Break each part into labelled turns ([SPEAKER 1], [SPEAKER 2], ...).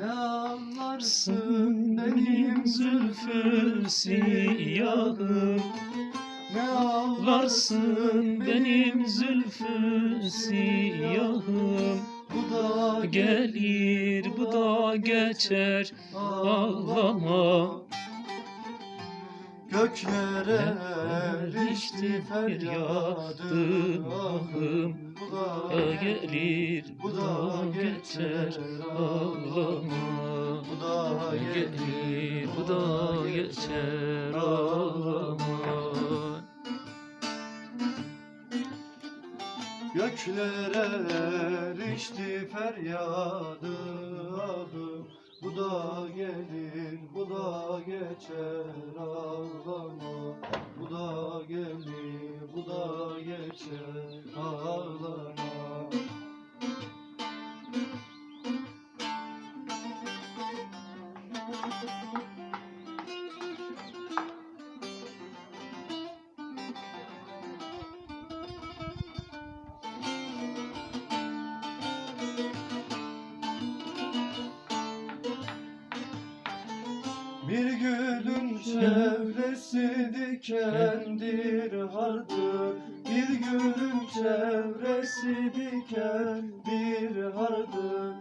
[SPEAKER 1] Ne ağlarsın benim zülfü siyahım? Ne
[SPEAKER 2] Varsın benim zülfü siyahım?
[SPEAKER 1] Bu da
[SPEAKER 2] Gelir bu da geçer ağlama.
[SPEAKER 1] Göklere erişti feryadı ahım
[SPEAKER 2] Da
[SPEAKER 1] da
[SPEAKER 2] gelir bu da geçer ağlama.
[SPEAKER 1] Bu da
[SPEAKER 2] Gelir bu da geçer ağlama.
[SPEAKER 1] Göklere erişti feryadı ahım Bu da gelir, bu da geçer ağlama Bir gülün çevresi dikendir hardı Bir gülün çevresi dikendir hardı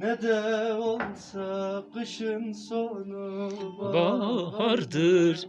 [SPEAKER 1] Ne de olsa kışın sonu
[SPEAKER 2] Bahardır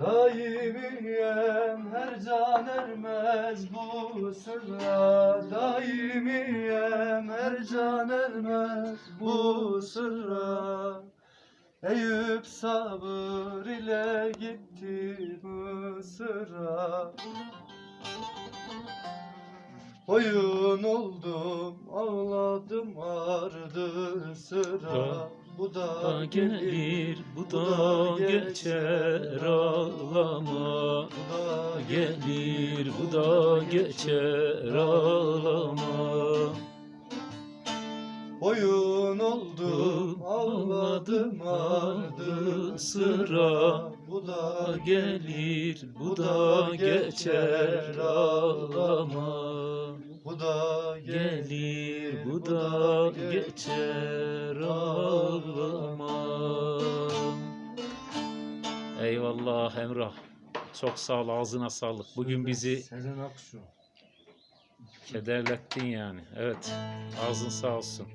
[SPEAKER 1] Daimiyem her can ermez bu sırra. Daimiyem her can ermez bu sırra. Eyüp sabır ile gitti Mısır'a Oyun oldum ağladım ardı sıra. Bu Da
[SPEAKER 2] gelir bu da geçer ağlama.
[SPEAKER 1] Bu da
[SPEAKER 2] Gelir bu da geçer. ağlama.
[SPEAKER 1] Oyun oldum ağladım ardı sıra. Bu
[SPEAKER 2] Da
[SPEAKER 1] da
[SPEAKER 2] gelir bu da geçer ağlama
[SPEAKER 1] Bu da
[SPEAKER 2] Gelir bu da geçer ağlama Eyvallah Emrah. Çok sağ ol ağzına sağlık. Bugün bizi
[SPEAKER 1] Sezen Aksu.
[SPEAKER 2] kederlettin yani. Evet ağzın sağ olsun